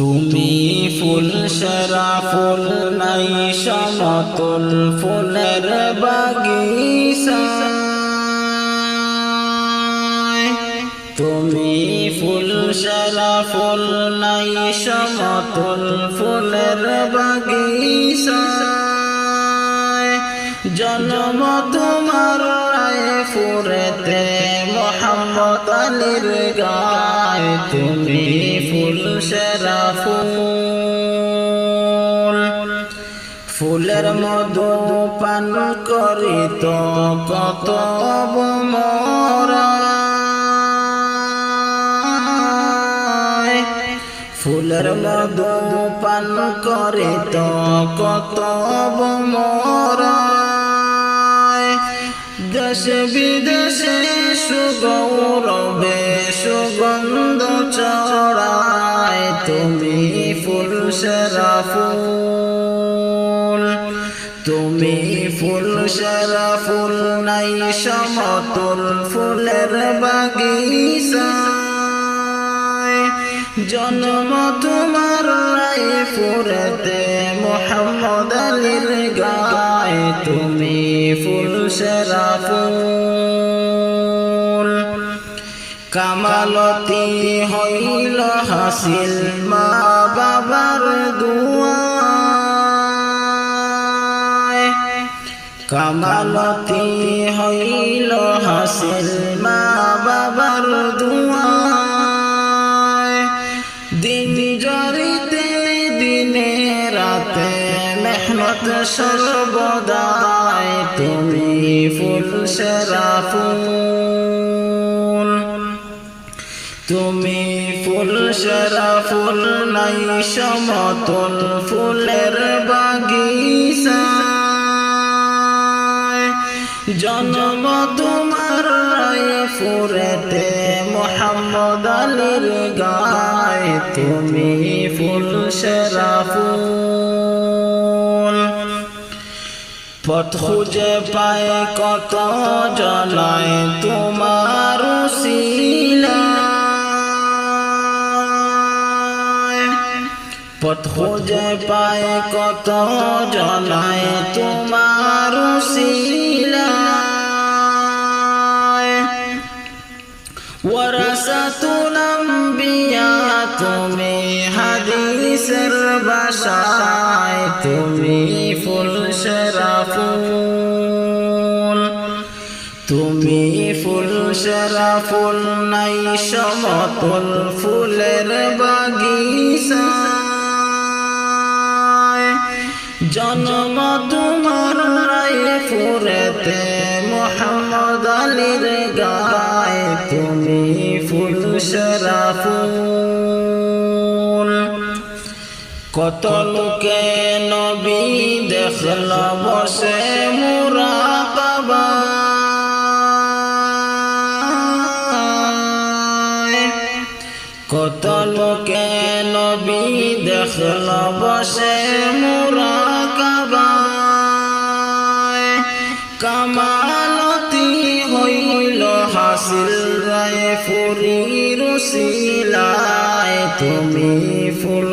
তুমি ফুল সেরা ফুল নাই, সমতুল ফুলের বাগিচা। তুমি ফুল সেরা ফুল নাই, সমতুল ফুলের বাগিচা। জন্ম তোমার ফুরেতে মোহাম্মদ আলীর গায় তুমি সেরা ফুল। ফুলের মধু পান করি তো কত ফুলের মধু পান করে তো কত মরা দেশ বিদেশে সুগৌরবে সেরা ফুল নাই, সমতুল ফুলের বাগিচায়। জন্ম তোমার রায় ফুরতে মোহাম্মদ আলীর গায়। তুমি ফুল সেরা ফুল। কামালতি হইল হাসিল মা বাবার দুয়ায় কামালতি হইল হাসিল মা বাবার দুয়ায়। দিন জরিতে, দিনে রাতে মেহনত সর্বদায় তুমি ফুল ফুল। তুমি ফুল সেরা ফুল নাই সমতল ফুলের বাগিচায় জন্ম তোমার ফুরেতে মোহাম্মদ আলীর গায় তুমি ফুল সেরা ফুল। পথ খুঁজে পায় কত জনায় তোমার পথ খুঁজে পায় কত জনায় তোমার ফুল। তুমি ফুল সেরা ফুল নাই, সমতুল ফুলের বাগিচায় জন্ম তোমার রায় ফুরেতে মোহাম্মদ আলীর গায়। তুমি ফুল সেরা ফুল। কত লোকে নবী দেখল বসে মুরা কত লোকে নবী দেখল বসে মুরা কামালতি হইল হাসিল রায় ফুরি রুসিলায় তুমি ফুল